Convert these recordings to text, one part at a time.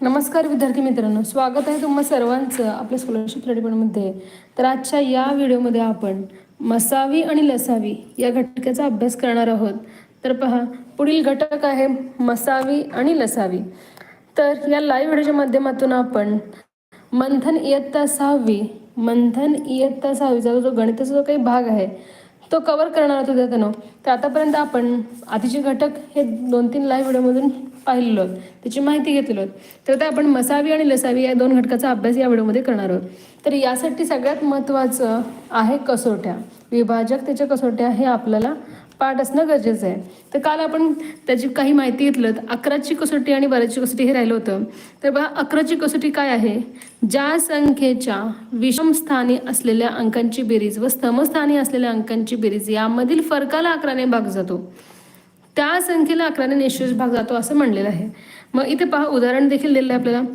नमस्कार विद्यार्थी मित्रांनो स्वागत आहे तुम्हा सर्वांचं आपल्या स्कॉलरशिप रेडीमेडमध्ये तर आजच्या या व्हिडिओमध्ये आपण मसावी आणि लसावी या घटकाचा अभ्यास करणार आहोत. तर पहा पुढील घटक आहे मसावी आणि लसावी. तर या लाईव्ह व्हिडिओच्या माध्यमातून आपण मंथन इयत्ता सहावी मंथन इयत्ता सहावीचा जो गणिताचा जो काही भाग आहे तो कवर करणार होतो विद्यार्थ्यांनो. तर आतापर्यंत आपण आधीचे घटक हे दोन तीन लाईव्ह व्हिडिओमधून पाहिलेलो आहोत त्याची माहिती घेतलेलो तर आता आपण मसावी आणि लसावी या दोन घटकाचा अभ्यास या व्हिडिओमध्ये करणार आहोत. तर यासाठी सगळ्यात महत्त्वाचं आहे कसोट्या. विभाजक त्याच्या कसोट्या हे आपल्याला पाठ असणं गरजेचं आहे. तर काल आपण त्याची काही माहिती घेतलं तर अकराची कसोटी आणि बाराची कसोटी हे राहिलं होतं. तर बघा अकराची कसोटी काय आहे? ज्या संख्येच्या विषमस्थानी असलेल्या अंकांची बेरीज व समस्थानी असलेल्या अंकांची बेरीज यामधील फरकाला अकराने भाग जातो. त्या संख्येला अकराने निश्चित भाग जातो असं म्हणलेलं आहे. मग इथे पहा उदाहरण देखील दिलेलं आहे आपल्याला.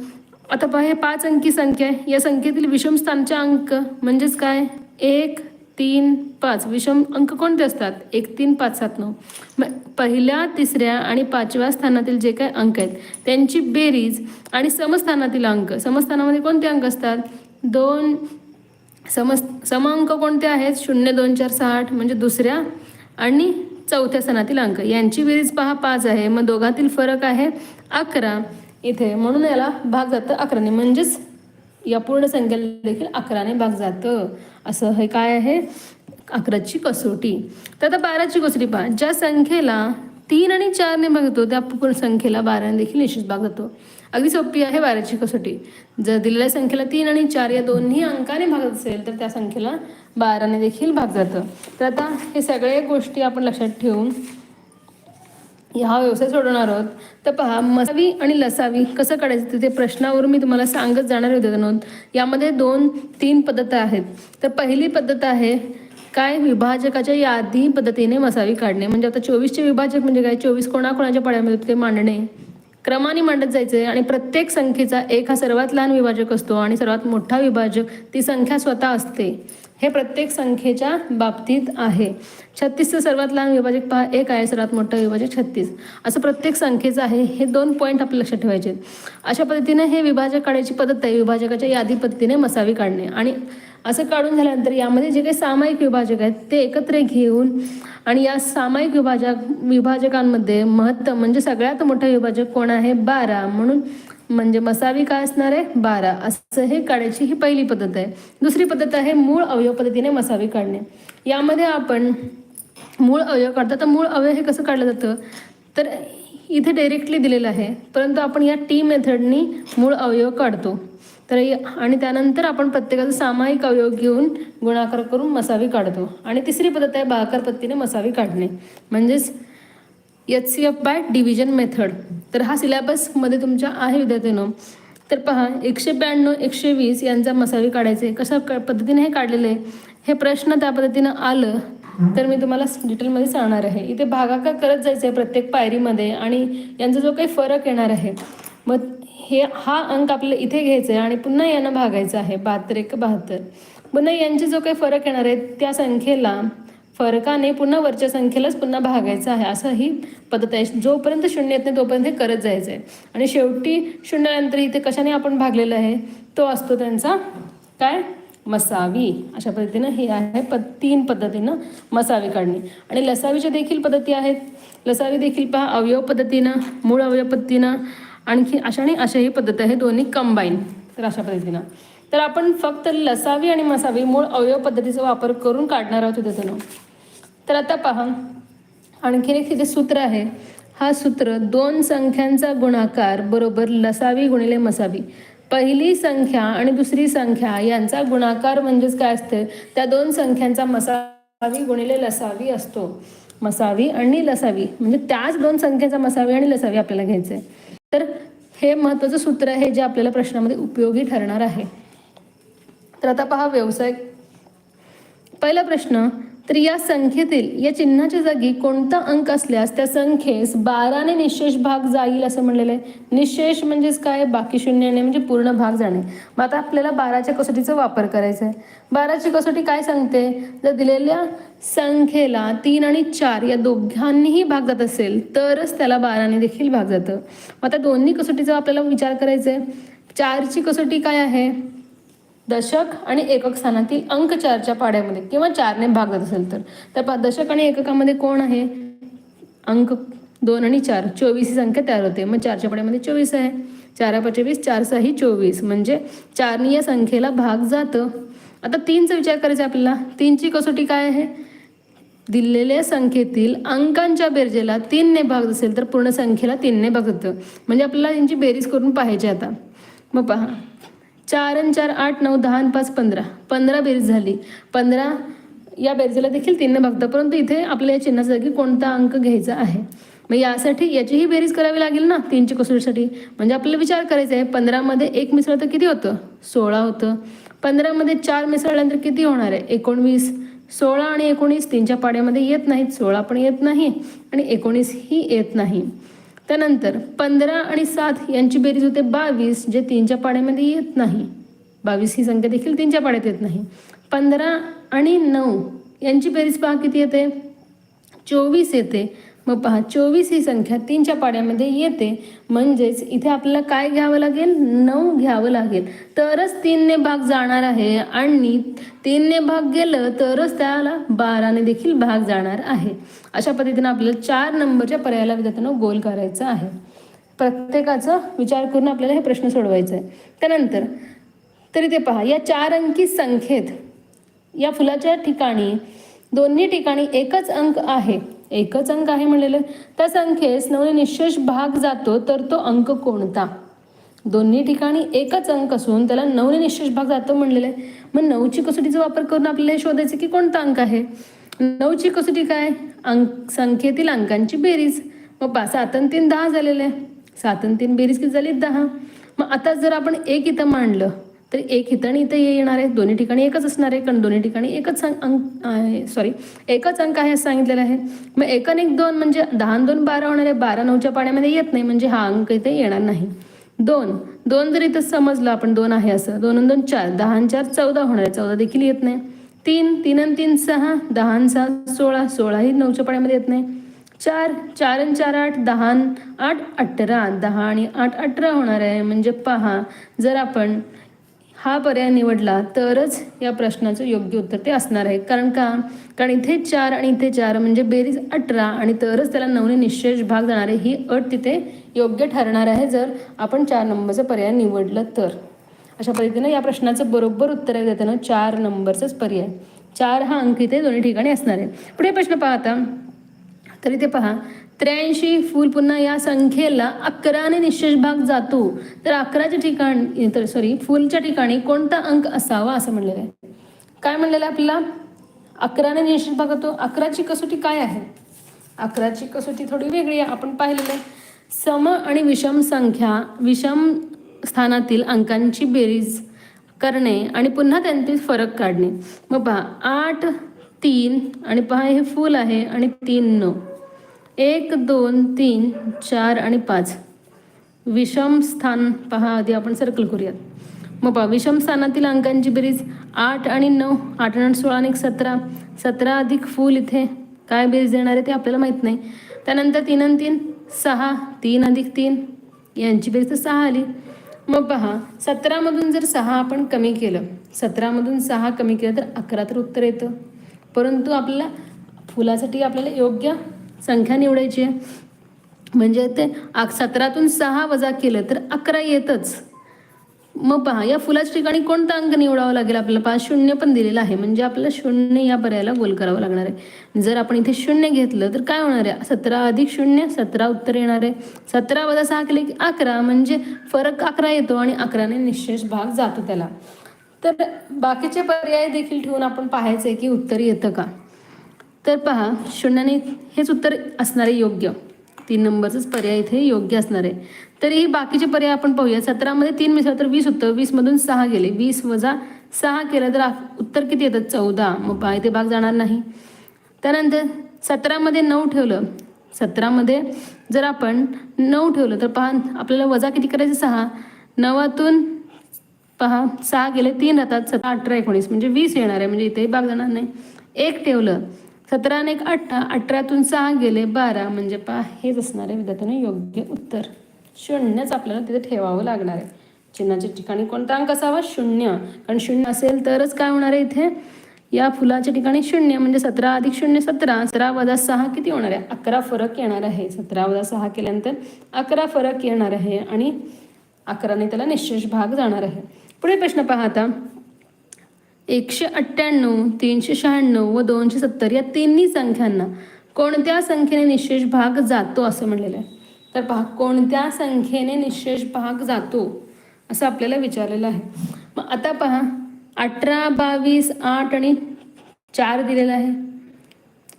आता पहा हे पाच अंकी संख्या आहे. या संख्येतील विषम स्थानचे अंक म्हणजेच काय? एक तीन पाच. विषम अंक कोणते असतात? एक तीन पाच सात नऊ. मग पहिल्या तिसऱ्या आणि पाचव्या स्थानातील जे काही अंक आहेत त्यांची बेरीज आणि समस्थानातील अंक. समस्थानामध्ये कोणते अंक असतात? दोन सम अंक कोणते आहेत? शून्य दोन चार सहा आठ म्हणजे दुसऱ्या आणि चौथ्या सणातील अंक. यांची बेरीज पहा पाच आहे. मग दोघांतील फरक आहे अकरा. इथे म्हणून याला भाग जातं अकराने. म्हणजेच या पूर्ण संख्येला देखील अकराने भाग जातं. असं हे काय आहे? अकराची कसोटी. तर आता बाराची कसोटी पहा. ज्या संख्येला तीन आणि चारने बघतो त्या पूर्ण संख्येला बाराने देखील निश्चित भाग जातो. अगदी सोपी आहे बाराची कसोटी. जर दिलेल्या संख्येला तीन आणि चार या दोन्ही अंकाने भागत असेल तर त्या संख्येला बाराने देखील भाग जातं. तर आता हे सगळे गोष्टी आपण लक्षात ठेवून हा व्यवसाय सोडवणार आहोत. तर पहा मसावी आणि लसावी कसं काढायचं तिथे ते प्रश्नावरून मी तुम्हाला सांगत जाणार होते नोंद यामध्ये दोन तीन पद्धत आहेत. तर पहिली पद्धत आहे काय? विभाजकाच्या यादी पद्धतीने मसावी काढणे. म्हणजे आता चोवीसचे विभाजक म्हणजे काय? चोवीस कोणाकोणाच्या पाड्यामध्ये ते मांडणे. क्रमाने मांडत जायचं आहे आणि प्रत्येक संख्येचा एक हा सर्वात लहान विभाजक असतो आणि सर्वात मोठा विभाजक ती संख्या स्वतः असते. हे प्रत्येक संख्येच्या बाबतीत आहे. छत्तीसचं सर्वात लहान विभाजक पहा. एक आहे सर्वात मोठं विभाजक छत्तीस. असं प्रत्येक संख्येचं आहे. हे दोन पॉईंट आपल्या लक्षात ठेवायचे. अशा पद्धतीने हे विभाजक काढायची पद्धत आहे. विभाजकाच्या यादी पद्धतीने मसावी काढणे. आणि असं काढून झाल्यानंतर यामध्ये जे काही सामायिक विभाजक आहेत ते एकत्र घेऊन आणि या सामायिक विभाजक विभाजकांमध्ये महत्तम म्हणजे सगळ्यात मोठा विभाजक कोण आहे? बारा. म्हणून म्हणजे मसावी काय असणार आहे? बारा. असं हे काढायची ही पहिली पद्धत आहे. दुसरी पद्धत आहे मूळ अवयव पद्धतीने मसावी काढणे. यामध्ये आपण मूळ अवयव काढतो. तर मूळ अवयव हे कसं काढलं जातं? तर इथे डायरेक्टली दिलेलं आहे. परंतु आपण या टी मेथडनी मूळ अवयव काढतो. तर आणि त्यानंतर आपण प्रत्येकाचा सामायिक अवयव घेऊन गुणाकार करून मसावी काढतो. आणि तिसरी पद्धत आहे भागाकार पद्धतीने मसावी काढणे. म्हणजेच H C F by division method तर हा सिलेबसमध्ये तुमच्या आहे विद्यार्थ्यांनो तर पहा एकशे ब्याण्णव एकशे वीस यांचा मसावी काढायचे. कशा क पद्धतीने हे काढलेले? आहे हे प्रश्न त्या पद्धतीनं आलं तर मी तुम्हाला डिटेलमध्ये सांगणार आहे. इथे भागाकार करत जायचं आहे प्रत्येक पायरीमध्ये आणि यांचा जो काही फरक येणार आहे मग हे हा अंक आपल्याला इथे घ्यायचा आहे आणि पुन्हा यांना भागायचं आहे. बहात्तर एक बहात्तर. पुन्हा यांचे जो काही फरक येणार आहे त्या संख्येला फरकाने पुन्हा वरच्या संख्येलाच पुन्हा भागायचं आहे. असं ही पद्धत आहे. जोपर्यंत शून्य येत नाही तोपर्यंत हे करत जायचं आहे आणि शेवटी शून्यानंतर इथे कशाने आपण भागलेलं आहे? तो असतो त्यांचा काय? मसावी. अशा पद्धतीनं हे आहे प तीन पद्धतीनं मसावी काढणे. आणि लसावीच्या देखील पद्धती आहेत. लसावी देखील पहा अवयव पद्धतीनं मूळ अवयव पद्धतीनं आणखी अशा आणि अशाही पद्धत आहे दोन्ही कंबाईन तर अशा पद्धतीनं. तर आपण फक्त लसावी आणि मसावी मूळ अवयव पद्धतीचा वापर करून काढणार आहोत त्याचं तर आता पहा. आणखीन एक तिथे सूत्र आहे. हा सूत्र दोन संख्यांचा गुणाकार बरोबर लसावी गुणिले मसावी. पहिली संख्या आणि दुसरी संख्या यांचा गुणाकार म्हणजेच काय असते? त्या दोन संख्यांचा मसावी गुणिले लसावी असतो. मसावी आणि लसावी. म्हणजे त्याच दोन संख्येचा मसावी आणि लसावी आपल्याला घ्यायचं आहे तर हे महत्त्वाचं सूत्र आहे जे आपल्याला प्रश्नामध्ये उपयोगी ठरणार आहे. तर आता पहा व्यवसाय. पहिला प्रश्न तर या संख्येतील या चिन्हाच्या जागी कोणता अंक असल्यास त्या संख्येस बाराने निशेष भाग जाईल असं म्हणलेलं आहे. निशेष म्हणजेच काय? बाकी शून्याने म्हणजे पूर्ण भाग जाणे. मग आता आपल्याला बाराच्या कसोटीचा वापर करायचा आहे. बाराची कसोटी काय सांगते? जर दिलेल्या संख्येला तीन आणि चार या दोघांनीही भाग जात असेल तरच त्याला बाराने देखील भाग जातं. मग आता दोन्ही कसोटीचा आपल्याला विचार करायचा आहे. चारची कसोटी काय आहे? दशक आणि एकक स्थानातील अंक चारच्या पाड्यामध्ये किंवा चारने भागत असेल तर. तर दशक आणि एककामध्ये कोण आहे? अंक दोन आणि चार. चोवीस ही संख्या तयार होते. मग चारच्या पाड्यामध्ये चोवीस आहे. चारा पंचवीस चार सही चोवीस. म्हणजे चारनी या संख्येला भाग जातं. आता तीनचा विचार करायचा आपल्याला. तीनची कसोटी काय आहे? दिलेल्या संख्येतील अंकांच्या बेरजेला तीनने भाग असेल तर पूर्ण संख्येला तीनने भाग होतं म्हणजे आपल्याला यांची बेरीज करून पाहिजे आता. मग पहा. चार आणि चार आठ नऊ दहा आणि पाच पंधरा. पंधरा बेरीज झाली. पंधरा या बेरजेला देखील तीनने भागतं परंतु इथे आपल्या या चिन्हाच्या जागी कोणता अंक घ्यायचा आहे? मग यासाठी याचीही बेरीज करावी लागेल ना तीनच्या कसोटीसाठी? म्हणजे आपल्याला विचार करायचा आहे पंधरामध्ये एक मिसळतं किती होतं? सोळा होतं. पंधरामध्ये चार मिसळल्यानंतर किती होणार आहे? एकोणवीस. सोळा आणि एकोणीस तीनच्या पाड्यामध्ये येत नाहीत. सोळा पण येत नाही आणि एकोणीस ही येत नाही. त्यानंतर पंधरा आणि सात यांची बेरीज होते बावीस जे तीनच्या पाड्यामध्ये येत नाही. बावीस ही संख्या देखील तीनच्या पाड्यात येत नाही. पंधरा आणि नऊ यांची बेरीज पहा किती येते? चोवीस येते. मग पहा चोवीस ही संख्या तीनच्या पाड्यामध्ये येते. म्हणजेच इथे आपल्याला काय घ्यावं लागेल? नऊ घ्यावं लागेल. तरच तीनने भाग जाणार आहे. आणि तीनने भाग गेलं तरच त्याला बाराने देखील भाग जाणार आहे. अशा पद्धतीनं आपल्याला चार नंबरच्या पर्यायाला विद्यार्थ्यांना गोल करायचं आहे. प्रत्येकाचा विचार करून आपल्याला हे प्रश्न सोडवायचा आहे. त्यानंतर तरी ते पहा या चार अंकी संख्येत या फुलाच्या ठिकाणी दोन्ही ठिकाणी एकच अंक आहे. एकच अंक आहे म्हणलेलं. त्या संख्येस नवने निशेष भाग जातो तर तो अंक कोणता? दोन्ही ठिकाणी एकच अंक असून त्याला नवने निशेष भाग जातो म्हणलेलं आहे. मग नऊची कसोटीचा वापर करून आपल्याला हे शोधायचं की कोणता अंक आहे? नऊची कसोटी काय? अंक संख्येतील अंकांची बेरीज. मग पा सात आणि तीन दहा झालेले आहे. सात आणि तीन बेरीज किती झाली? दहा. मग आता जर आपण एक इथं मांडलं तर एक इथं आणि इथं ये येणार आहे दोन्ही ठिकाणी एकच असणार आहे कारण दोन्ही ठिकाणी एकच अंक आहे सॉरी एकच अंक आहे असं सांगितलेलं आहे. मग एक आणि एक दोन म्हणजे दहा दोन बारा होणार आहे बारा नऊच्या पाण्यामध्ये येत नाही म्हणजे हा अंक इथे येणार नाही. दोन दोन जर इथं समजलं आपण दोन आहे असं दोन आणि दोन चार दहा आणि चार चौदा होणार आहे चौदा देखील येत नाही. तीन तीन आणि तीन सहा दहा आणि सहा सोळा सोळाही नऊच्या पाण्यामध्ये येत नाही. चार चार आणि चार आठ दहा आठ अठरा दहा आणि आठ अठरा होणार आहे म्हणजे पहा जर आपण हा पर्याय निवडला तरच या प्रश्नाचं योग्य उत्तर ते असणार आहे. कारण का? कारण इथे चार आणि इथे चार म्हणजे बेरीज अठरा आणि तरच त्याला नवने निश्चेष भाग जाणारे ही अट तिथे योग्य ठरणार आहे जर आपण चार नंबरचा पर्याय निवडलं तर. अशा पद्धतीनं या प्रश्नाचं बरोबर उत्तर आहे देताना चार नंबरचाच पर्याय. चार हा अंक इथे दोन्ही ठिकाणी असणार आहे. पुढे प्रश्न पाहता. तर इथे पहा. त्र्याऐंशी फूल पुन्हा या संख्येला अकराने निश्चेष भाग जातो. तर अकराच्या ठिकाणी तर सॉरी फूलच्या ठिकाणी कोणता अंक असावा असं म्हणलेलं आहे. काय म्हणलेलं आहे आपल्याला? अकराने निश्चित भाग जातो. अकराची कसोटी काय आहे? अकराची कसोटी थोडी वेगळी आहे. आपण पाहिलेलं आहे. सम आणि विषम संख्या विषम स्थानातील अंकांची बेरीज करणे आणि पुन्हा त्यांतील फरक काढणे. मग पहा आठ तीन आणि पहा हे फूल आहे आणि तीन नऊ एक दोन तीन चार आणि पाच. विषम स्थान पहा आधी आपण सर्कल करूयात. मग पहा विषम स्थानातील अंकांची बेरीज आठ आणि नऊ आठ आणि सोळा आणि एक सतरा. सतरा अधिक फूल इथे काय बेरीज देणार आहे ते आपल्याला माहीत नाही. त्यानंतर तीन आणि तीन सहा तीन अधिक तीन. यांची बेरीज तर सहा आली. मग पहा सतरामधून जर सहा आपण कमी केलं सतरामधून सहा कमी केलं तर अकरा तर उत्तर येतं. परंतु आपल्याला फुलासाठी आपल्याला योग्य संख्या निवडायची आहे. म्हणजे ते सतरातून सहा वजा केलं तर अकरा येतच. मग पहा या फुलाच्या ठिकाणी कोणता अंक निवडावा लागेल आपल्याला? पहा शून्य पण दिलेलं आहे. म्हणजे आपल्याला शून्य या पर्यायाला गोल करावं लागणार आहे. जर आपण इथे शून्य घेतलं तर काय होणार आहे? सतरा अधिक शून्य सतरा उत्तर येणार आहे. सतरा वजा सहा केले की अकरा म्हणजे फरक अकरा येतो आणि अकराने निश्चेष भाग जातो त्याला. तर बाकीचे पर्याय देखील ठेवून आपण पाहायचं आहे की उत्तर येतं का? तर पहा शून्याने हेच उत्तर असणार आहे योग्य. तीन नंबरचाच पर्याय इथे योग्य असणार आहे. तरीही बाकीचे पर्याय आपण पाहूया सतरामध्ये तीन मिसळ तर वीस होतं. वीसमधून सहा गेले. वीस वजा सहा केलं तर उत्तर किती येतं? चौदा. मग पहा इथे भाग जाणार नाही. त्यानंतर सतरामध्ये नऊ ठेवलं. सतरामध्ये जर आपण नऊ ठेवलं तर पहा आपल्याला वजा किती करायचं? सहा. नवातून पहा सहा गेले तीन राहतात. सतरा अठरा एकोणीस. म्हणजे वीस येणार आहे. म्हणजे इथेही भाग जाणार नाही. एक ठेवलं. सतरा आणि एक अठरा अठरातून सहा गेले बारा म्हणजे पहा हेच असणार आहे विद्यार्थ्यांना योग्य उत्तर. शून्यच आपल्याला तिथे ठेवावं लागणार आहे. चिन्हाच्या ठिकाणी कोणता अंक असावा? शून्य. कारण शून्य असेल तरच काय होणार आहे इथे? या फुलाच्या ठिकाणी शून्य म्हणजे सतरा अधिक शून्य सतरा सतरा वजा सहा किती होणार आहे? अकरा फरक येणार आहे. सतरा वजा सहा केल्यानंतर अकरा फरक येणार आहे आणि अकराने त्याला निशेष भाग जाणार आहे. पुढे प्रश्न पाहता आता. एकशे अठ्ठ्याण्णव तीनशे शहाण्णव व दोनशे सत्तर या तिन्ही संख्यांना कोणत्या संख्येने निशेष भाग जातो असं म्हणलेलं आहे? तर पहा कोणत्या संख्येने निशेष भाग जातो असं आपल्याला विचारलेलं आहे. मग आता पहा अठरा बावीस आठ आणि चार दिलेलं आहे.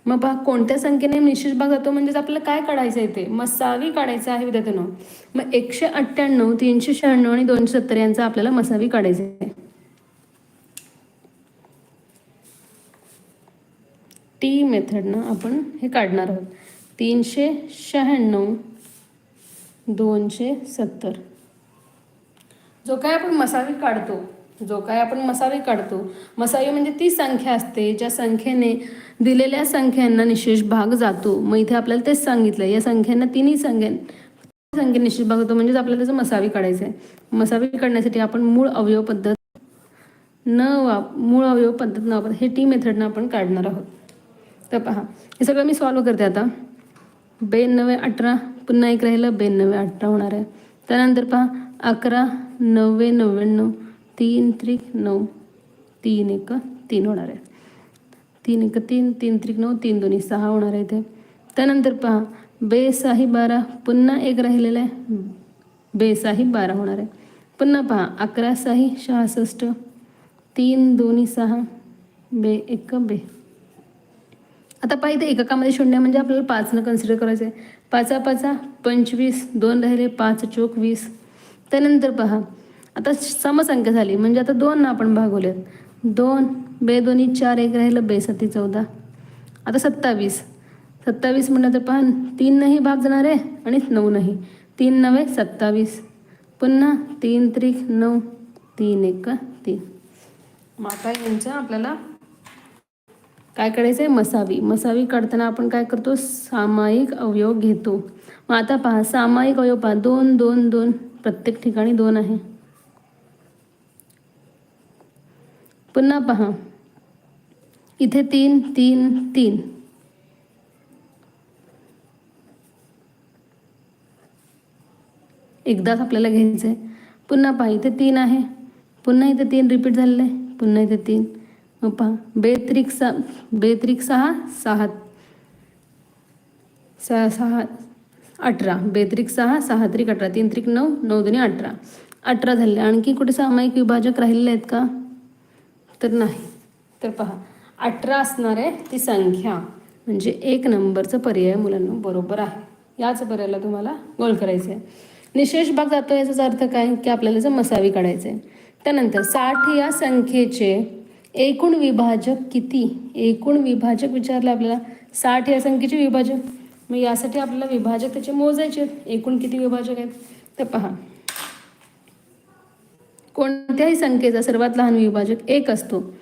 मग पहा कोणत्या संख्येने निशेष भाग जातो म्हणजेच आपल्याला काय काढायचं आहे ते? मसावी काढायचं आहे विद्यार्थ्यांना. मग एकशे अठ्ठ्याण्णव तीनशे शहाण्णव आणि दोनशे सत्तर यांचा आपल्याला मसावी काढायचं आहे. टी मेथडनं आपण हे काढणार आहोत. तीनशे शहाण्णव दोनशे सत्तर. जो काय आपण मसावी काढतो जो काय आपण मसावी काढतो मसावी म्हणजे ती संख्या असते ज्या संख्येने दिलेल्या संख्यांना निशेष भाग जातो. मग इथे आपल्याला तेच सांगितलं या संख्यांना तिन्ही संख्या संख्ये निश्चित भाग होतो म्हणजेच आपल्याला त्याचं मसावी काढायचं आहे मसावी काढण्यासाठी आपण मूळ अवयव पद्धत न वाप मूळ अवयव पद्धत न वापर हे टी मेथडनं आपण काढणार आहोत. तर पहा हे सगळं मी सॉल्व करते आता. बेनव्वे अठरा पुन्हा एक राहिलं बेनव्वे अठरा होणार आहे. त्यानंतर पहा अकरा नव्वे नव्याण्णव तीन त्रिक नऊ तीन एक तीन होणार आहे. तीन एक तीन तीन त्रिक नऊ तीन दोन्ही सहा होणार आहे ते त्यानंतर पहा बेसाही बारा पुन्हा एक राहिलेलं आहे. बेसाही बारा होणार आहे. पुन्हा पहा अकरा साही सहासष्ट तीन दोन्ही सहा बे एक बे. आता पाहिजे एककामध्ये शून्य म्हणजे आपल्याला पाचनं कन्सिडर करायचं आहे पाचा पाचा पंचवीस दोन राहिले पाच चोक वीस. त्यानंतर पहा आता समसंख्या झाली म्हणजे आता दोन ना आपण भागवलेत. दोन बे दोन्ही चार एक राहिलं बे सती चौदा. आता सत्तावीस. सत्तावीस म्हणलं तर पहा तीन नाही भाग जाणार आहे आणि नऊ नाही तीन नव्हे सत्तावीस. पुन्हा तीन त्रिक नऊ तीन एक तीन. माता यांचं आपल्याला काय करायचं आहे मसावी. मसावी काढताना आपण काय करतो? सामायिक अवयव घेतो. मग आता पहा सामायिक अवयव पहा. दोन दोन दोन. प्रत्येक ठिकाणी दोन आहे. पुन्हा पहा. इथे तीन तीन तीन. एकदाच आपल्याला घ्यायचं आहे पुन्हा पहा इथे तीन आहे. पुन्हा इथे तीन रिपीट झालेलं आहे. पुन्हा इथे तीन. मग पहा बेत्रिक सा बेत्रिक सहा सहा सहा सहा अठरा. बेत्रिक सहा सहा त्रिक अठरा. तीन त्रिक नऊ नऊ दोन्ही अठरा. अठरा झाले. आणखी कुठे सामायिक विभाजक राहिलेले आहेत का? तर नाही. तर पहा अठरा असणार आहे ती संख्या. म्हणजे एक नंबरचं पर्याय मुलांना बरोबर आहे. याच पर्यायाला तुम्हाला गोल करायचं आहे निशेष भाग जातो याचाच अर्थ काय? की आपल्याला जर मसावी काढायचं आहे त्यानंतर साठ या संख्येचे एकूण विभाजक किती? एकूण विभाजक विचारलं आपल्याला. साठ या संख्येचे विभाजक. मग यासाठी आपल्याला विभाजक त्याचे मोजायचे आहेत. एकूण किती विभाजक आहेत? तर पहा. कोणत्याही संख्येचा सर्वात लहान विभाजक एक असतो.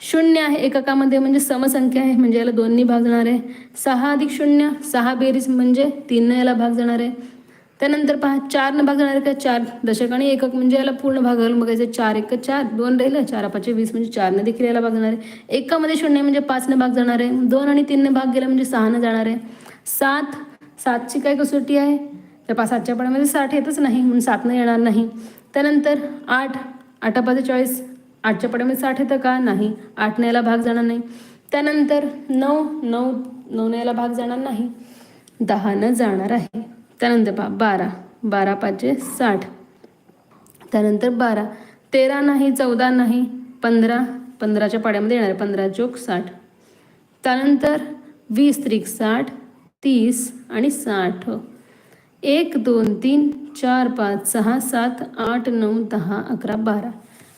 शून्य आहे एककामध्ये म्हणजे समसंख्या आहे म्हणजे याला दोन्ही भाग जाणार आहे. सहा अधिक शून्य सहा बेरीज म्हणजे तीननं याला भाग जाणार आहे. त्यानंतर पहा चारनं भाग जाणार आहे का चार? दशक आणि एकक म्हणजे याला पूर्ण भाग बघायचं चार एक चार? दोन राहिलं. चार पाचशे वीस म्हणजे चारनं देखील याला भाग जाणार आहे एकामध्ये शून्य म्हणजे पाचनं भाग जाणार. आहे दोन आणि तीननं भाग गेला म्हणजे सहानं जाणार. आहे सात सातची काय कसोटी आहे? तर पाच सातच्या पाड्यामध्ये साठ येतच नाही म्हणून सातनं येणार नाही. त्यानंतर आठ आठा पाच चाळीस. आठच्या पाड्यामध्ये साठ येतं का? नाही. आठनं याला भाग जाणार नाही. त्यानंतर नऊ नऊ नऊनं याला भाग जाणार नाही. दहानं जाणार आहे. त्यानंतर पहा बारा. बारा पाचशे साठ. त्यानंतर बारा. तेरा नाही चौदा नाही पंधरा. पंधराच्या पाड्यामध्ये येणार आहे. पंधरा चोक साठ. त्यानंतर वीस त्रिक साठ तीस आणि साठ. एक दोन तीन चार पाच सहा सात आठ नऊ दहा अकरा बारा.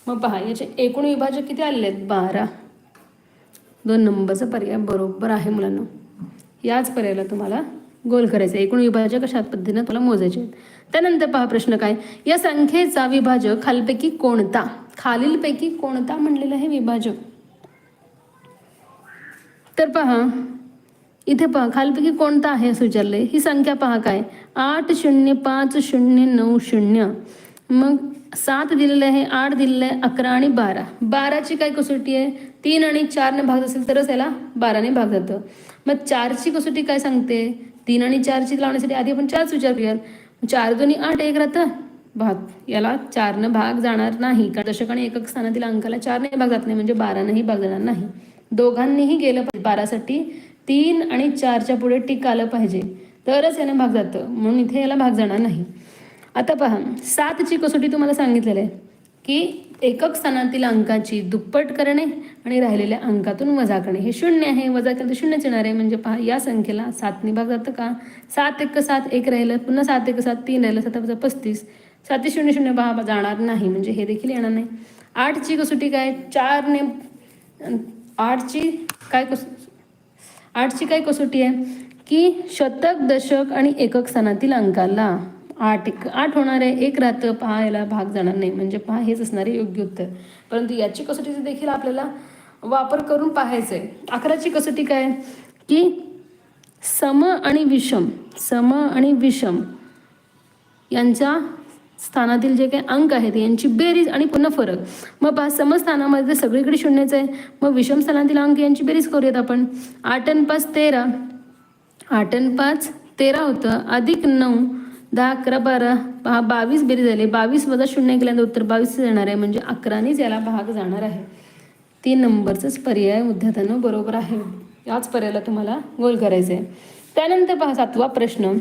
मग पहा याचे एकूण विभाजक किती आलेले आहेत? बारा. दोन नंबरचा पर्याय बरोबर आहे मुलांना. याच पर्यायाला तुम्हाला गोल करायचं. एकूण विभाजक अशा पद्धतीनं तुला मोजायचे आहेत. त्यानंतर पहा प्रश्न काय? या संख्येचा विभाजक खालपैकी कोणता? खालीलपैकी कोणता म्हणलेला आहे विभाजक? तर पहा इथे पहा खालपैकी कोणता आहे असं विचारलंय. ही संख्या पहा काय? आठ शून्य पाच शून्य नऊ शून्य. मग सात दिलेलं आहे आठ दिलेलं आहे अकरा आणि बारा. बाराची काय कसोटी आहे? तीन आणि चारने भाग असेल तरच याला बाराने भाग जातं. मग चारची कसोटी काय सांगते? तीन आणि चारची लावण्यासाठी आधी आपण चारच विचार करूयात. चार दोन्ही आठ एक राहतं भाग याला चारनं भाग जाणार नाही. कारण दशक आणि एकक स्थानातील अंकाला चारने भाग जात नाही म्हणजे बारानंही भाग जाणार नाही. दोघांनीही गेलं पाहिजे. बारासाठी तीन आणि चारच्या पुढे टिक आलं पाहिजे. तरच यानं भाग जातं. म्हणून इथे याला भाग जाणार नाही. आता पहा सातची कसोटी तुम्हाला सांगितलेलं आहे की एकक स्थानातील अंकाची दुप्पट करणे आणि राहिलेल्या अंकातून वजा करणे. हे शून्य आहे वजा केलं तर शून्यच येणार आहे. म्हणजे पहा या संख्येला सातने भाग जातं का? सात एक सात एक राहिलं पुन्हा सात एक सात तीन राहिलं सात वजा पस्तीस. सात शून्य शून्य पहा जाणार नाही. म्हणजे हे देखील येणार नाही. आठची कसोटी काय? चारने आठची काय कस आठची काय कसोटी आहे? की शतक दशक आणि एकक स्थानातील अंकाला आठ एक आठ होणार आहे. एक रात्र पहा याला भाग जाणार नाही. म्हणजे पहा हेच असणारे योग्य उत्तर. परंतु याची कसोटीचा देखील आपल्याला वापर करून पाहायचं आहे अकराची कसोटी काय? की सम आणि विषम सम आणि विषम यांच्या स्थानातील जे काही अंक आहेत यांची बेरीज आणि पुन्हा फरक. मग पहा समस्थानामध्ये सगळीकडे शून्यच आहे. मग विषम स्थानातील अंक यांची बेरीज करूयात आपण. आठ आणि पाच तेरा. आठ आणि पाच तेरा होतं. अधिक नऊ दहा अकरा बारा पहा बावीस बेरी झाले. बावीस वजा शून्य केल्यानंतर उत्तर बावीस येणार आहे. म्हणजे अकरानेच याला भाग जाणार आहे. तीन नंबरचाच पर्याय उद्यातानं बरोबर आहे. याच पर्यायाला तुम्हाला गोल करायचं आहे. त्यानंतर पहा सातवा प्रश्न.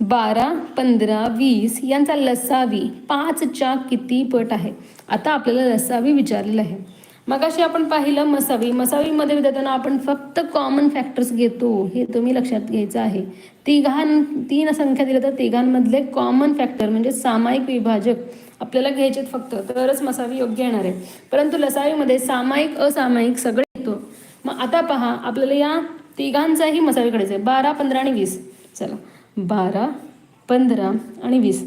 बारा पंधरा वीस यांचा लसावी पाचच्या किती पट आहे? आता आपल्याला लसावी विचारलेलं आहे. मगाशी आपण पाहिलं मसावी. मसावीमध्ये विद्यार्थ्यांना आपण फक्त कॉमन फॅक्टर्स घेतो हे तुम्ही लक्षात घ्यायचं आहे. तिघां तीन संख्या दिल्या तर तिघांमधले कॉमन फॅक्टर म्हणजे सामायिक विभाजक आपल्याला घ्यायचे फक्त. तरच मसावी योग्य येणार आहे. परंतु लसावीमध्ये सामायिक असामायिक सगळे येतो मग आता पहा आपल्याला या तिघांचाही मसावी काढायचा आहे. बारा पंधरा आणि वीस. चला. बारा पंधरा आणि वीस.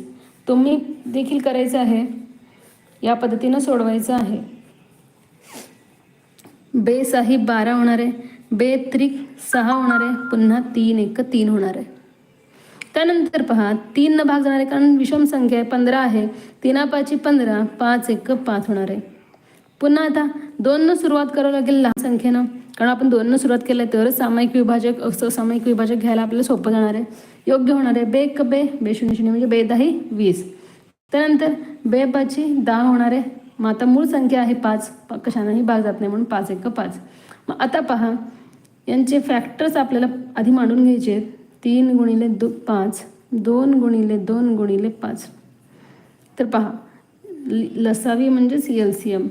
तुम्ही देखील करायचं आहे. या पद्धतीनं सोडवायचं आहे. बे साही बारा होणार आहे बे त्रिक सहा होणार आहे पुन्हा तीन एक तीन होणार. आहे त्यानंतर पहा तीन न भाग जाणार आहे कारण विषम संख्या आहे पंधरा आहे. तीना पाची पंधरा पाच एक पाच होणार. आहे पुन्हा आता दोननं सुरुवात करावं लागेल लहान संख्येनं. कारण आपण दोननं सुरुवात केलं तरच सामायिक विभाजक असं सामायिक विभाजक घ्यायला आपल्याला सोपं जाणार आहे. योग्य होणार आहे बे एक बे बे शून्य शून्य म्हणजे बे दही वीस. त्यानंतर बे पाची दहा होणार आहे मग आता मूळ संख्या आहे पाच. कशानाही भाग जात नाही म्हणून पाच एक पाच. मग आता पहा यांचे फॅक्टर्स आपल्याला आधी मांडून घ्यायचे आहेत. तीन गुणिले दो पाच. दोन गुणिले दोन गुणिले पाच. तर पहा ल- लसावी म्हणजेच एल सी एम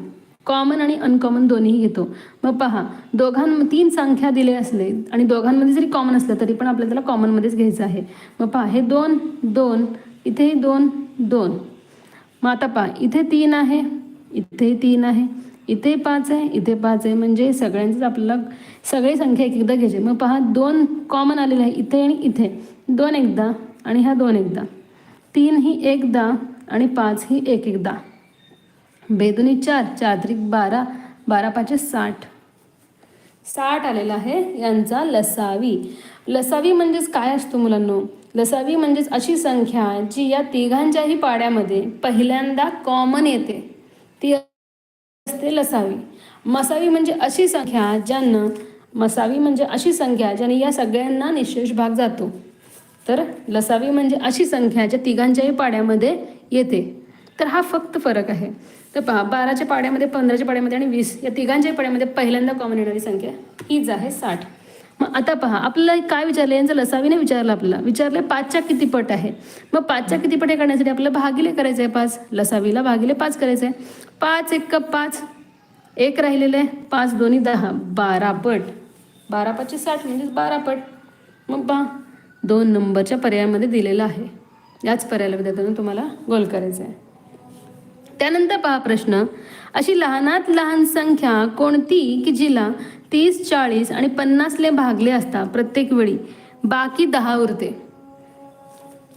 कॉमन आणि अनकॉमन दोन्हीही घेतो. मग पहा दोघां तीन संख्या दिले असले आणि दोघांमध्ये जरी कॉमन असलं तरी पण आपल्याला त्याला कॉमनमध्येच घ्यायचं आहे. मग पहा हे दोन दोन इथेही दोन दोन. मग आता पहा इथे तीन आहे. इथे तीन आहे इथे पाच आहे इथे पाच आहे म्हणजे सगळ्यांचीच आपल्याला सगळी संख्या एक एकदा घ्यायची मग पहा दोन कॉमन आलेले आहे इथे आणि इथे. दोन एकदा आणि ह्या दोन एकदा. तीन ही एकदा आणि पाच ही एक एकदा बेदुनी चार चार त्रिक बारा बारा पाचशे साठ. साठ आलेला आहे यांचा लसावी. लसावी म्हणजेच काय असतो मुलांनो? लसावी म्हणजेच अशी संख्या जी या तिघांच्याही पाड्यामध्ये पहिल्यांदा कॉमन येते. ती असते लसावी. मसावी म्हणजे अशी संख्या ज्यांना मसावी म्हणजे अशी संख्या ज्याने या सगळ्यांना निशेष भाग जातो. तर लसावी म्हणजे अशी संख्या ज्या तिघांच्याही पाड्यामध्ये येते. तर हा फक्त फरक आहे. तर पा बाराच्या पाड्यामध्ये पंधराच्या पाड्यामध्ये आणि वीस या तिघांच्याही पाड्यामध्ये पहिल्यांदा कॉमन येणारी संख्या हीच आहे साठ. मग आता पहा आपल्याला काय विचारलं? यांचं लसावीने विचारलं आपल्याला. विचारलं पाचच्या किती पट आहे मग पाचच्या किती पट हे करण्यासाठी आपल्याला भागिले करायचं आहे पाच. लसावीला भागिले पाच करायचं आहे पाच एक कप पाच. एक राहिलेलं आहे पाच दोन्ही दहा. बारा पट. बारा पाचशे साठ म्हणजेच बारा पट. मग पहा दोन नंबरच्या पर्यायामध्ये दिलेलं आहे. याच पर्यायाला विद्यार्थ्यांना तुम्हाला गोल करायचं आहे त्यानंतर पहा प्रश्न. अशी लहानात लहान संख्या कोणती की जिला तीस चाळीस आणि पन्नासले भागले असता प्रत्येक वेळी? बाकी दहा उरते.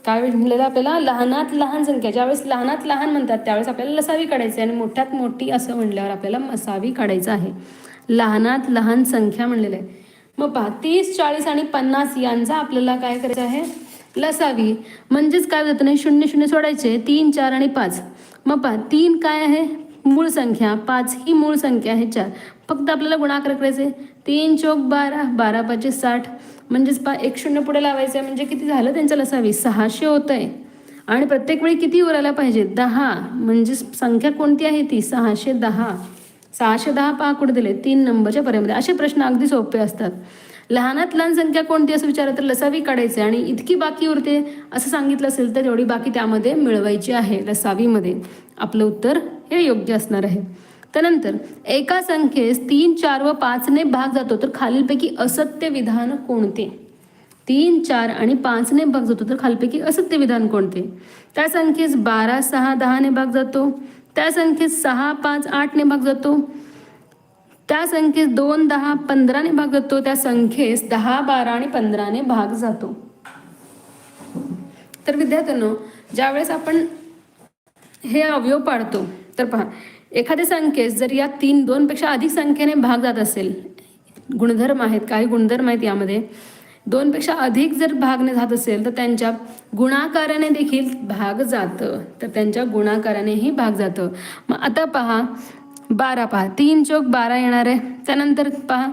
काय म्हणलेलं आपल्याला? लहानात लहान संख्या. ज्यावेळेस लहानात लहान म्हणतात त्यावेळेस आपल्याला लसावी काढायची आहे आणि मोठ्यात मोठी असं म्हणल्यावर आपल्याला मसावी काढायचं आहे. लहानात लहान संख्या म्हणलेलं आहे. मग पहा तीस चाळीस आणि पन्नास यांचा आपल्याला काय करायचं आहे? लसावी. म्हणजेच काय होतं नाही? शून्य शून्य सोडायचे. तीन चार आणि पाच. मग पहा तीन काय आहे? मूळ संख्या पाच ही मूळ संख्या आहे चार. फक्त आपल्याला गुणाकार करायचे. तीन चौक बारा बारा पाचशे साठ. म्हणजेच पा एक शून्य पुढे लावायचं आहे म्हणजे किती झालं? त्यांचं लसावी सहाशे होतं आहे आणि प्रत्येक वेळी किती उरायला पाहिजे? दहा. म्हणजे संख्या कोणती आहे ती? सहाशे दहा. सहाशे दहा पहा कुठे दिले? तीन नंबरच्या पर्यंत असे प्रश्न अगदी सोपे असतात. लहानात लहान संख्या कोणती असं विचारलं तर लसावी काढायचे आणि इतकी बाकी उरते असं सांगितलं असेल तर तेवढी बाकी त्यामध्ये मिळवायची आहे लसावीमध्ये. आपलं उत्तर हे योग्य असणार आहे. त्यानंतर एका संख्येस तीन चार व पाचने भाग जातो तर खालीलपैकी असत्य विधान कोणते? तीन चार आणि पाचने भाग जातो तर खालपैकी असत्य विधान कोणते? त्या संख्येस बारा सहा दहाने भाग जातो. त्या संख्येस सहा पाच आठने भाग जातो. त्या संख्येस दोन दहा पंधराने भाग जातो त्या संख्येस दहा बारा आणि पंधराने भाग जातो. तर विद्यार्थ्यांनो ज्यावेळेस आपण हे अवयव पाडतो तर पहा एखाद्या संख्येस जर या तीन दोनपेक्षा अधिक संख्येने भाग जात असेल गुणधर्म आहेत काही गुणधर्म आहेत यामध्ये दोनपेक्षा अधिक जर भागने जात असेल तर त्यांच्या गुणाकाराने देखील भाग जातं. तर त्यांच्या गुणाकारानेही भाग जातं. मग आता पहा बारा पहा. तीन चौक बारा येणार आहे. त्यानंतर पहा.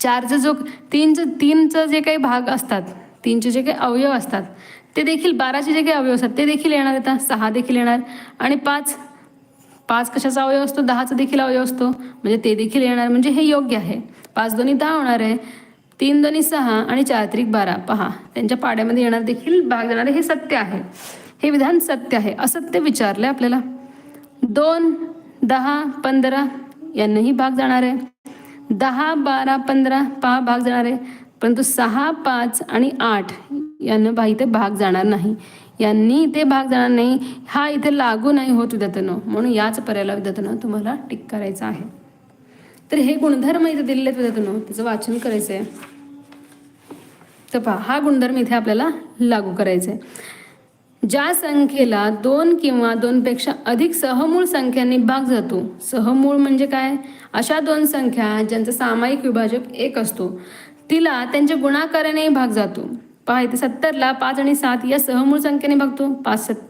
चारचं जो तीनचं तीनचं जे काही भाग असतात तीनचे जे काही अवयव असतात ते देखील बाराचे जे काही अवयव असतात ते देखील येणार आता सहा देखील येणार. आणि पाच पाच कशाचा अवयव असतो? दहाचा देखील अवयव असतो. म्हणजे ते देखील येणार. म्हणजे हे योग्य आहे. पाच दोन्ही दहा होणार आहे. तीन दोन्ही सहा आणि चार त्रिक बारा. पहा. त्यांच्या पाड्यामध्ये येणार देखील भाग देणार हे सत्य आहे. हे विधान सत्य आहे. असत्य विचारलं आपल्याला. दोन दहा पंधरा यांनाही भाग जाणार आहे. दहा बारा पंधरा पहा भाग जाणार आहे. परंतु सहा पाच आणि आठ यांना बा इथे भाग जाणार नाही. यांनी इथे भाग जाणार नाही. हा इथे लागू नाही होत विद्यार्थ्यांनो. म्हणून याच पर्यायाला विद्यार्थ्यांनो तुम्हाला टिक करायचं आहे. तर हे गुणधर्म इथे दिलेले आहेत विद्यार्थ्यांनो. त्याचं वाचन करायचं आहे तर पहा हा गुणधर्म इथे आपल्याला लागू करायचा आहे ज्या संख्येला दोन किंवा दोनपेक्षा अधिक सहमूळ संख्यांनी भाग जातो. सहमूळ म्हणजे काय? अशा दोन संख्या ज्यांचा सामायिक विभाजक एक असतो. तिला त्यांच्या गुणाकाराने भाग जातो. पहा इथे सत्तरला पाच आणि सात या सहमूळ संख्येने भागतो. पाच सत्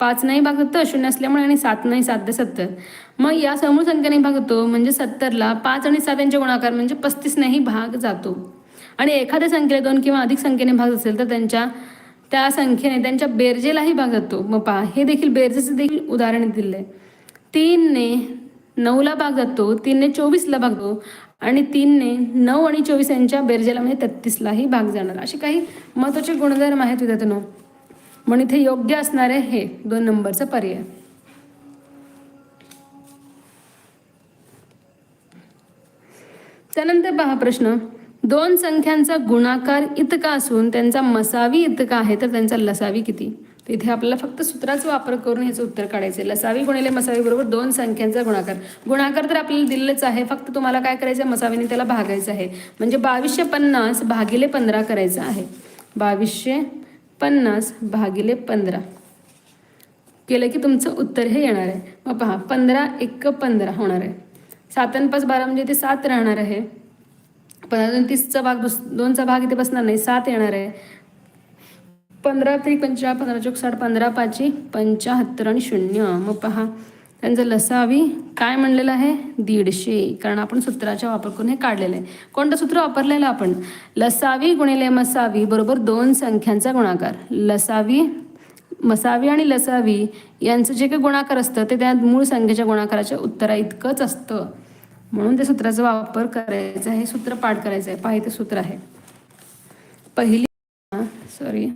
पाच नाही भाग जातो शून्य असल्यामुळे आणि सात नाही सात ते सत्तर. मग या समूळ संख्येने भाग म्हणजे सत्तरला पाच आणि सात यांचे गुणाकार म्हणजे पस्तीसनेही भाग जातो. आणि एखाद्या संख्येला दोन किंवा अधिक संख्येने भाग असेल तर त्यांच्या त्या संख्येने त्यांच्या बेरजेलाही भाग मग पहा हे देखील बेरजेचं देखील उदाहरण दिले आहे तीनने नऊला भाग तीनने चोवीसला भाग आणि तीनने नऊ आणि चोवीस यांच्या बेरजेला म्हणजे तेहतीसलाही भाग जाणार. असे काही महत्त्वाचे गुणधर्म आहेत विद्यार्थ्यांनो. म्हणून इथे योग्य असणारे हे दोन नंबरचा पर्याय. त्यानंतर पहा प्रश्न. दोन संख्यांचा गुणाकार इतका असून त्यांचा मसावी इतका आहे तर त्यांचा लसावी किती? तर इथे आपल्याला फक्त सूत्राचा वापर करून ह्याचं उत्तर काढायचं आहे लसावी गुणिले मसावी बरोबर दोन संख्यांचा गुणाकार. गुणाकार तर आपल्याला दिलंच आहे फक्त तुम्हाला काय करायचं आहे मसावीने त्याला भागायचं आहे. म्हणजे बावीसशे पन्नास भागिले पंधरा करायचं आहे. बावीसशे पन्नास भागिले पंधरा. केलं की तुमचं उत्तर हे येणार आहे. मग पहा पंधरा एक पंधरा होणार आहे. सात आणि पाच बारा म्हणजे ते सात राहणार आहे. पंधरा दोन तीसचा भाग दुस दोनचा भाग इथे बसणार नाही सात येणार आहे. पंधरा तरी पंचा पंधरा चौक साठ पंधरा पाची पंचाहत्तर आणि शून्य. मग पहा त्यांचं लसावी काय म्हणलेलं आहे? दीडशे. कारण आपण सूत्राचा वापर करून हे काढलेलं आहे. कोणतं सूत्र वापरलेलं आपण? लसावी गुणिले मसावी बरोबर दोन संख्यांचा गुणाकार. लसावी मसावी आणि लसावी यांचं जे काही गुणाकार असतं ते त्या मूळ संख्येच्या गुणाकाराच्या उत्तरा इतकंच असतं. म्हणून त्या सूत्राचा वापर करायचा आहे सूत्र पाठ करायचं आहे पाहिजे सूत्र आहे. पहिली सॉरी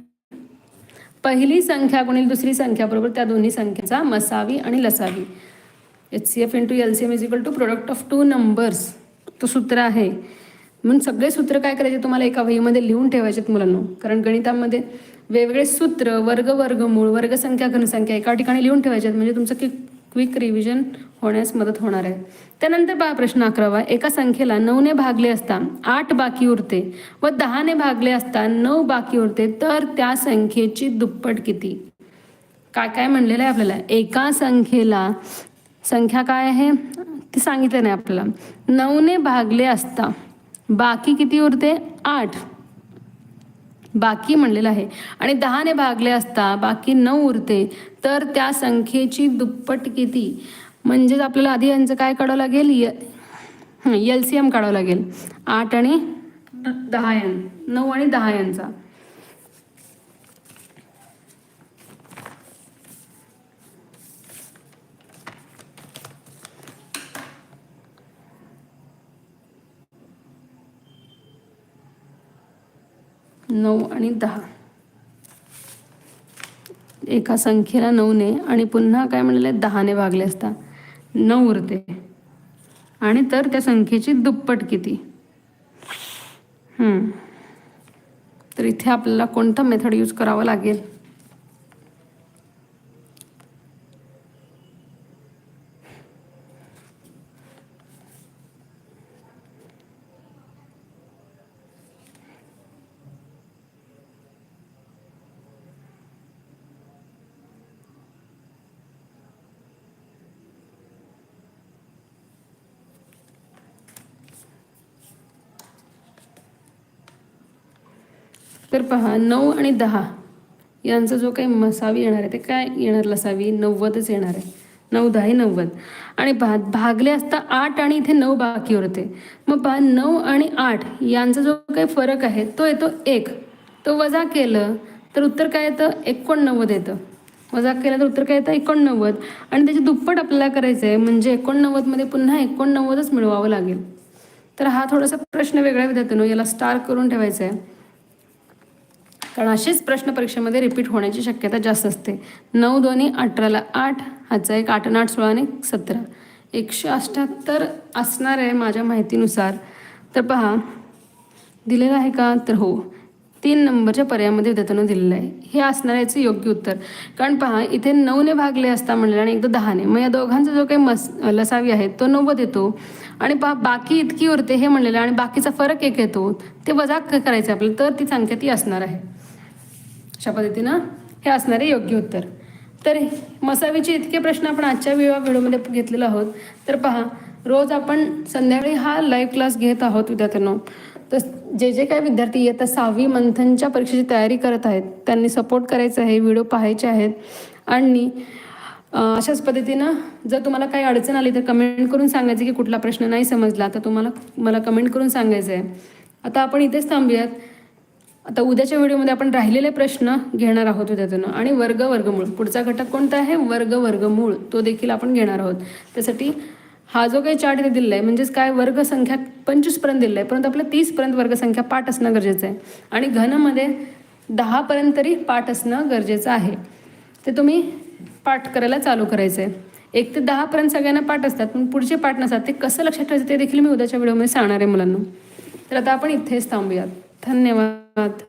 पहिली संख्या गुणिले दुसरी संख्या बरोबर? त्या दोन्ही संख्येचा मसावी आणि लसावी. H C F into L C M is equal to product of two numbers तो सूत्र आहे. म्हणून सगळे सूत्र काय करायचे तुम्हाला एका वहीमध्ये लिहून ठेवायचे मुलांना. कारण गणितामध्ये वेगवेगळे सूत्र वर्ग वर्गमूळ वर्गसंख्या घनसंख्या एका ठिकाणी लिहून ठेवायचे आहेत. म्हणजे तुमचं क्विक क्विक रिव्हिजन होण्यास मदत होणार आहे. त्यानंतर पहा प्रश्न अकरावा. एका संख्येला नऊने भागले असता आठ बाकी उरते व दहाने भागले असता नऊ बाकी उरते तर त्या संख्येची दुप्पट किती? काय काय म्हणलेलं आहे आपल्याला? एका संख्येला संख्या काय आहे? ते सांगितलं नाही आपल्याला. नऊने भागले असता बाकी किती उरते? आठ. बाकी म्हणलेलं आहे. आणि दहाने भागले असता बाकी नऊ उरते तर त्या संख्येची दुप्पट किती? म्हणजेच आपल्याला आधी यांचं काय काढावं लागेल? एल सी एम काढावं लागेल. आठ आणि दहा यां नऊ आणि दहा यांचा. नऊ आणि दहा. एका संख्येला नऊने आणि पुन्हा काय म्हणलेलं आहे दहाने भागले असता. नऊ उरते. आणि तर त्या संख्येची दुप्पट किती? तर इथे आपल्याला कोणता मेथड यूज करावा लागेल? तर पहा नऊ आणि दहा यांचा जो काही मसावी येणार आहे ते काय येणार लसावी? नव्वदच येणार आहे. नऊ दहा हे नव्वद. आणि पहा भागले असता आठ आणि इथे नऊ बाकी उरते मग पहा नऊ आणि आठ यांचा जो काही फरक आहे तो येतो एक. तो वजा केलं तर उत्तर काय येतं? एकोणनव्वद येतं. वजा केलं तर उत्तर काय येतं? एकोणनव्वद. आणि त्याची दुप्पट आपल्याला करायचं आहे म्हणजे एकोणनव्वदमध्ये पुन्हा एकोणनव्वदच मिळवावं लागेल. तर हा थोडासा प्रश्न वेगळ्या विद्यार्थ्यानं याला स्टार करून ठेवायचा आहे. कारण असेच प्रश्न परीक्षेमध्ये रिपीट होण्याची शक्यता जास्त असते. नऊ दोन्ही अठराला आठ ह्याचा एक आठ आठ सोळा आणि सतरा. एकशे अठ्ठ्याहत्तर असणार आहे माझ्या माहितीनुसार. तर पहा दिलेलं आहे का? तर हो. तीन नंबरच्या पर्यायामध्ये विद्यार्थ्यांना दिलेलं आहे. हे असणार याचं योग्य उत्तर. कारण पहा इथे नऊने भागले असता म्हणलेलं आणि एकदा दहाने. मग या दोघांचा जो काही मस लसावी आहे तो नव्वद येतो. आणि पहा बाकी इतकी उरते हे म्हणलेलं आणि बाकीचा फरक एक येतो. ते वजा करायचं आहे आपल्याला तर ती संख्या ती असणार आहे. अशा पद्धतीनं हे असणारे योग्य उत्तर. तर मसावीचे इतके प्रश्न आपण आजच्या व्हिडिओ व्हिडिओमध्ये घेतलेला आहोत. तर पहा रोज आपण संध्याकाळी हा लाईव्ह क्लास घेत आहोत विद्यार्थ्यांनो. तर जे जे काही विद्यार्थी येतात सहावी मंथनच्या परीक्षेची तयारी करत आहेत त्यांनी सपोर्ट करायचं आहे व्हिडिओ पाहायचे आहेत. आणि अशाच पद्धतीनं जर तुम्हाला काही अडचण आली तर कमेंट करून सांगायचं की कुठला प्रश्न नाही समजला तर तुम्हाला मला कमेंट करून सांगायचं आहे आता आपण इथेच थांबूयात. आता उद्याच्या व्हिडिओमध्ये आपण राहिलेले प्रश्न घेणार आहोत उद्यातून आणि वर्ग वर्गमूळ. पुढचा घटक कोणता आहे? वर्ग वर्गमूळ. तो देखील आपण घेणार आहोत. त्यासाठी हा जो काही चार्ट इथे दिलेला आहे म्हणजेच काय? वर्गसंख्या पंचवीसपर्यंत दिलेला आहे. परंतु आपल्या तीसपर्यंत वर्गसंख्या पाठ असणं गरजेचं आहे. आणि घनमध्ये दहापर्यंत तरी पाठ असणं गरजेचं आहे. ते तुम्ही पाठ करायला चालू करायचं आहे एक ते दहापर्यंत सगळ्यांना पाठ असतात पण पुढचे पाठ नसतात. ते कसं लक्षात ठेवायचं ते देखील मी उद्याच्या व्हिडिओमध्ये सांगणार आहे मुलांना. तर आता आपण इथेच थांबूयात. धन्यवाद.